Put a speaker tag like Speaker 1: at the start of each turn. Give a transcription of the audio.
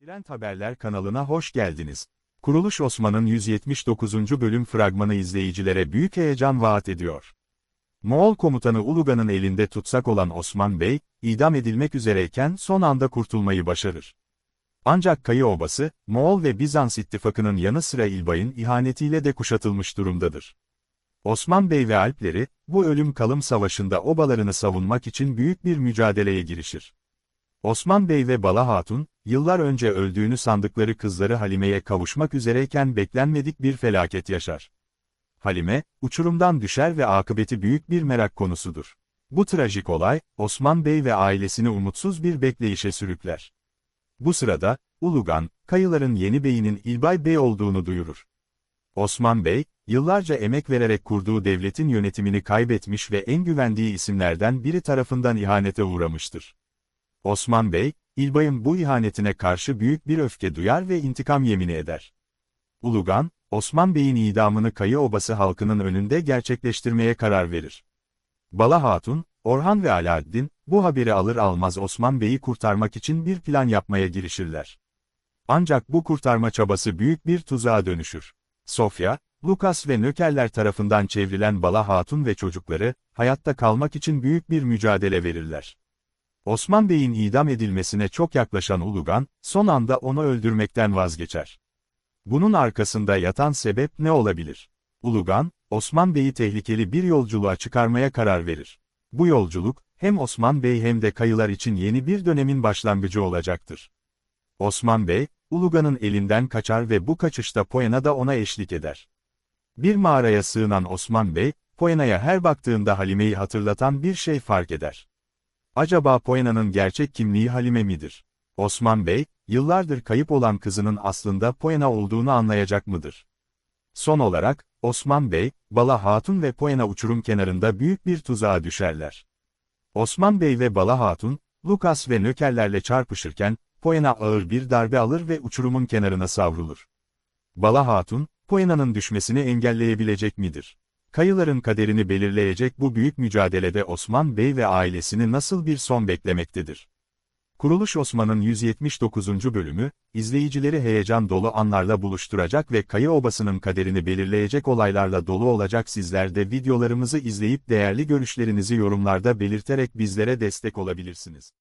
Speaker 1: Trend Haberler kanalına hoş geldiniz. Kuruluş Osman'ın 179. bölüm fragmanı izleyicilere büyük heyecan vaat ediyor. Moğol komutanı Ulugan'ın elinde tutsak olan Osman Bey, idam edilmek üzereyken son anda kurtulmayı başarır. Ancak Kayı Obası, Moğol ve Bizans ittifakının yanı sıra İlbay'ın ihanetiyle de kuşatılmış durumdadır. Osman Bey ve Alpleri, bu ölüm kalım savaşında obalarını savunmak için büyük bir mücadeleye girişir. Osman Bey ve Bala Hatun, yıllar önce öldüğünü sandıkları kızları Halime'ye kavuşmak üzereyken beklenmedik bir felaket yaşar. Halime, uçurumdan düşer ve akıbeti büyük bir merak konusudur. Bu trajik olay, Osman Bey ve ailesini umutsuz bir bekleyişe sürükler. Bu sırada, Ulugan, Kayıların yeni beyinin İlbay Bey olduğunu duyurur. Osman Bey, yıllarca emek vererek kurduğu devletin yönetimini kaybetmiş ve en güvendiği isimlerden biri tarafından ihanete uğramıştır. Osman Bey, İlbay'ın bu ihanetine karşı büyük bir öfke duyar ve intikam yemini eder. Ulugan, Osman Bey'in idamını Kayı Obası halkının önünde gerçekleştirmeye karar verir. Bala Hatun, Orhan ve Alaaddin, bu haberi alır almaz Osman Bey'i kurtarmak için bir plan yapmaya girişirler. Ancak bu kurtarma çabası büyük bir tuzağa dönüşür. Sofya, Lukas ve nökerler tarafından çevrilen Bala Hatun ve çocukları, hayatta kalmak için büyük bir mücadele verirler. Osman Bey'in idam edilmesine çok yaklaşan Ulugan, son anda onu öldürmekten vazgeçer. Bunun arkasında yatan sebep ne olabilir? Ulugan, Osman Bey'i tehlikeli bir yolculuğa çıkarmaya karar verir. Bu yolculuk, hem Osman Bey hem de kayılar için yeni bir dönemin başlangıcı olacaktır. Osman Bey, Ulugan'ın elinden kaçar ve bu kaçışta Poyana da ona eşlik eder. Bir mağaraya sığınan Osman Bey, Poyana'ya her baktığında Halime'yi hatırlatan bir şey fark eder. Acaba Poyana'nın gerçek kimliği Halime midir? Osman Bey, yıllardır kayıp olan kızının aslında Poyana olduğunu anlayacak mıdır? Son olarak, Osman Bey, Bala Hatun ve Poyana uçurum kenarında büyük bir tuzağa düşerler. Osman Bey ve Bala Hatun, Lukas ve nökerlerle çarpışırken, Poyana ağır bir darbe alır ve uçurumun kenarına savrulur. Bala Hatun, Poyana'nın düşmesini engelleyebilecek midir? Kayıların kaderini belirleyecek bu büyük mücadelede Osman Bey ve ailesini nasıl bir son beklemektedir? Kuruluş Osman'ın 179. bölümü, izleyicileri heyecan dolu anlarla buluşturacak ve Kayı Obası'nın kaderini belirleyecek olaylarla dolu olacak sizler de videolarımızı izleyip değerli görüşlerinizi yorumlarda belirterek bizlere destek olabilirsiniz.